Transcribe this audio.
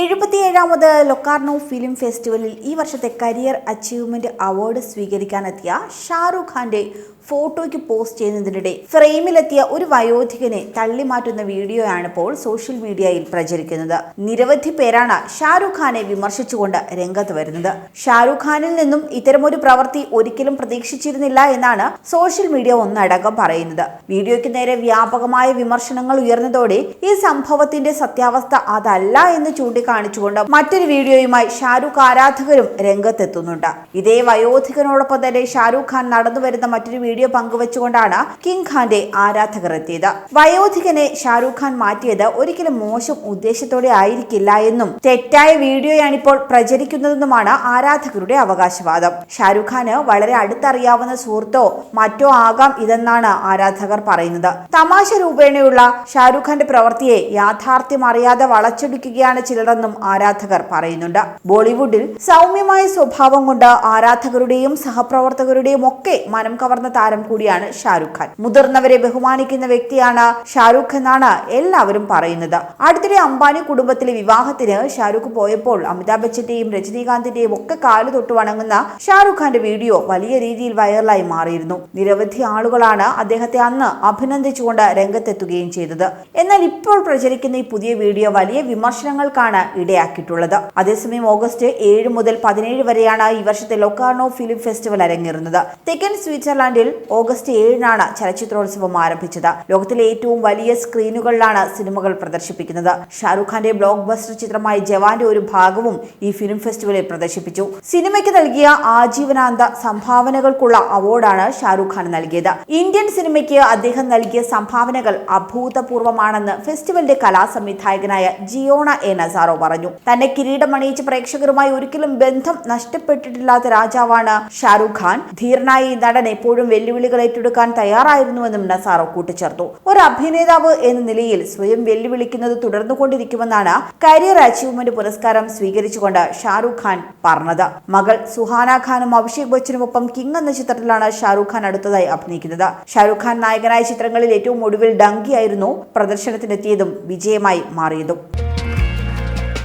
എഴുപത്തിയേഴാമത് Locarno film ഫെസ്റ്റിവലിൽ ഈ വർഷത്തെ കരിയർ അച്ചീവ്മെന്റ് അവാർഡ് സ്വീകരിക്കാനെത്തിയ ഷാറൂഖ് ഖാന്റെ ഫോട്ടോയ്ക്ക് പോസ്റ്റ് ചെയ്യുന്നതിനിടെ ഫ്രെയിമിലെത്തിയ ഒരു വയോധികനെ തള്ളിമാറ്റുന്ന വീഡിയോയാണ് ഇപ്പോൾ സോഷ്യൽ മീഡിയയിൽ പ്രചരിക്കുന്നത്. നിരവധി പേരാണ് ഷാറുഖ് ഖാനെ വിമർശിച്ചുകൊണ്ട് രംഗത്ത് വരുന്നത്. ഷാറുഖ് ഖാനിൽ നിന്നും ഇത്തരമൊരു പ്രവൃത്തി ഒരിക്കലും പ്രതീക്ഷിച്ചിരുന്നില്ല എന്നാണ് സോഷ്യൽ മീഡിയ ഒന്നടങ്കം പറയുന്നത്. വീഡിയോയ്ക്ക് നേരെ വ്യാപകമായ വിമർശനങ്ങൾ ഉയർന്നതോടെ ഈ സംഭവത്തിന്റെ സത്യാവസ്ഥ അതല്ല എന്ന് ചൂണ്ടിക്കാണിച്ചുകൊണ്ട് മറ്റൊരു വീഡിയോയുമായി ഷാരൂഖ് ആരാധകരും രംഗത്തെത്തുന്നുണ്ട്. ഇതേ വയോധികനോടൊപ്പം തന്നെ ഷാരൂഖ് ഖാൻ നടന്നു വരുന്ന മറ്റൊരു വീഡിയോ പങ്കുവച്ചുകൊണ്ടാണ് കിങ് ഖാന്റെ ആരാധകർ എത്തിയത്. വയോധികനെ ഷാരൂഖ് ഖാൻ മാറ്റിയത് ഒരിക്കലും മോശം ഉദ്ദേശത്തോടെ ആയിരിക്കില്ല എന്നും തെറ്റായ വീഡിയോയാണിപ്പോൾ പ്രചരിക്കുന്നതെന്നുമാണ് ആരാധകരുടെ അവകാശവാദം. ഷാരൂഖ് ഖാന് വളരെ അടുത്തറിയാവുന്ന സുഹൃത്തോ മറ്റോ ആകാം ഇതെന്നാണ് ആരാധകർ പറയുന്നത്. തമാശ രൂപേണയുള്ള ഷാരൂഖ് ഖാന്റെ പ്രവൃത്തിയെ യാഥാർത്ഥ്യം അറിയാതെ വളച്ചൊടിക്കുകയാണ് ചിലരെന്നും ആരാധകർ പറയുന്നുണ്ട്. ബോളിവുഡിൽ സൗമ്യമായ സ്വഭാവം കൊണ്ട് ആരാധകരുടെയും സഹപ്രവർത്തകരുടെയും ഒക്കെ മനം കവർന്ന താരം കൂടിയാണ് ഷാരൂഖ് ഖാൻ. മുതിർന്നവരെ ബഹുമാനിക്കുന്ന വ്യക്തിയാണ് ഷാരൂഖ് എന്നാണ് എല്ലാവരും പറയുന്നത്. അടുത്തിടെ അംബാനി കുടുംബത്തിലെ വിവാഹത്തിന് ഷാരൂഖ് പോയപ്പോൾ അമിതാഭ് ബച്ചന്റെയും രജനീകാന്തിന്റെയും ഒക്കെ കാൽ തൊട്ട് വണങ്ങുന്ന ഷാരൂഖ് ഖാന്റെ വീഡിയോ വലിയ രീതിയിൽ വൈറലായി മാറിയിരുന്നു. നിരവധി ആളുകളാണ് അദ്ദേഹത്തെ അന്ന് അഭിനന്ദിച്ചുകൊണ്ട് രംഗത്തെത്തുകയും ചെയ്തത്. എന്നാൽ ഇപ്പോൾ പ്രചരിക്കുന്ന ഈ പുതിയ വീഡിയോ വലിയ വിമർശനങ്ങൾക്കാണ് ഇടയാക്കിയിട്ടുള്ളത്. അതേസമയം ഓഗസ്റ്റ് ഏഴ് മുതൽ പതിനേഴ് വരെയാണ് ഈ വർഷത്തെ ലൊക്കാർണോ ഫിലിം ഫെസ്റ്റിവൽ അരങ്ങേറുന്നത്. തെക്കൻ സ്വിറ്റ്സർലാൻഡിൽ ഓഗസ്റ്റ് ഏഴിനാണ് ചലച്ചിത്രോത്സവം ആരംഭിച്ചത്. ലോകത്തിലെ ഏറ്റവും വലിയ സ്ക്രീനുകളിലാണ് സിനിമകൾ പ്രദർശിപ്പിക്കുന്നത്. ഷാറുഖ് ഖാന്റെ ബ്ലോക്ക് ബസ്റ്റർ ചിത്രമായ ജവാന്റെ ഒരു ഭാഗവും ഈ ഫിലിം ഫെസ്റ്റിവലിൽ പ്രദർശിപ്പിച്ചു. സിനിമയ്ക്ക് നൽകിയ ആജീവനാന്ത സംഭാവനകൾക്കുള്ള അവാർഡാണ് ഷാറുഖ് ഖാൻ നൽകിയത്. ഇന്ത്യൻ സിനിമയ്ക്ക് അദ്ദേഹം നൽകിയ സംഭാവനകൾ അഭൂതപൂർവമാണെന്ന് ഫെസ്റ്റിവലിന്റെ കലാസംവിധായകനായ ജിയോണ എ നസാറോ പറഞ്ഞു. തന്നെ കിരീടമണിയിച്ച് പ്രേക്ഷകരുമായി ഒരിക്കലും ബന്ധം നഷ്ടപ്പെട്ടിട്ടില്ലാത്ത രാജാവാണ് ഷാരൂഖ് ഖാൻ. ധീരനായി നടൻ എപ്പോഴും വെല്ലുവിളികൾ ഏറ്റെടുക്കാൻ തയ്യാറായിരുന്നുവെന്നും നസാറോ കൂട്ടിച്ചേർത്തു. ഒരു അഭിനേതാവ് എന്ന നിലയിൽ സ്വയം വെല്ലുവിളിക്കുന്നത് തുടർന്നുകൊണ്ടിരിക്കുമെന്നാണ് കരിയർ അച്ചീവ്മെന്റ് പുരസ്കാരം സ്വീകരിച്ചുകൊണ്ട് ഷാരൂഖ് ഖാൻ പറഞ്ഞത്. മകൾ സുഹാന ഖാനും അഭിഷേക് ബച്ചനുമൊപ്പം കിങ് എന്ന ചിത്രത്തിലാണ് ഷാരൂഖ് ഖാൻ അടുത്തതായി അഭിനയിക്കുന്നത്. ഷാരൂഖ് ഖാൻ നായകനായ ചിത്രങ്ങളിൽ ഏറ്റവും ഒടുവിൽ ഡങ്കിയായിരുന്നു പ്രദർശനത്തിനെത്തിയതും വിജയമായി മാറിയതും.